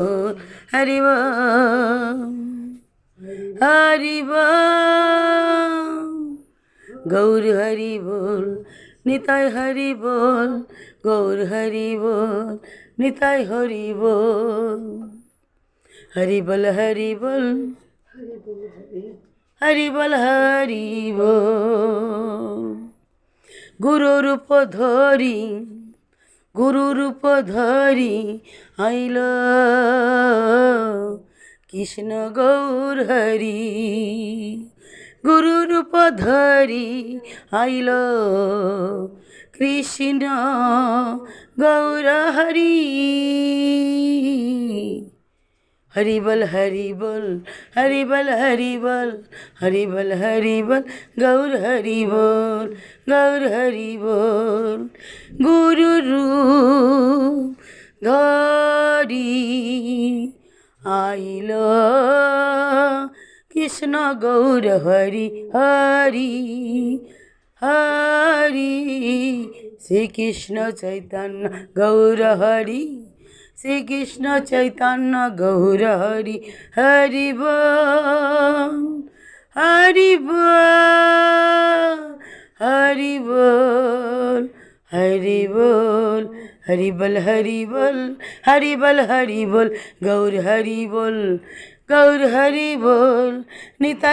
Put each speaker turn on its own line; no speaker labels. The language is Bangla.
হরি বল গৌর হরি বল নিতাই হরি বল গৌর হরি বল নিতাই হরি বল হরি বল হরি বল হরি বল হরি বল গুরু রূপ ধরি গুরু রূপ ধরি আইল কৃষ্ণ গৌর হরি গুরু রূপ ধরি আইল কৃষ্ণ গৌর হরি। হরি বল হরি বল হরি বল হরি বল হরি বল হরি বল গৌর হরি বল গৌর হরি বল গুরু রূপ ধরি আইল কৃষ্ণ গৌর হরি হরি হরি শ্রীকৃষ্ণ চৈতন্য গৌর হরি শ্রীকৃষ্ণ চৈতন্য গৌর হরি হরিব হরিব হরিবল হরিবল হরিবল হরিবল হরিবল হরিবল গৌর হরিবল গৌর হরিবল নিতা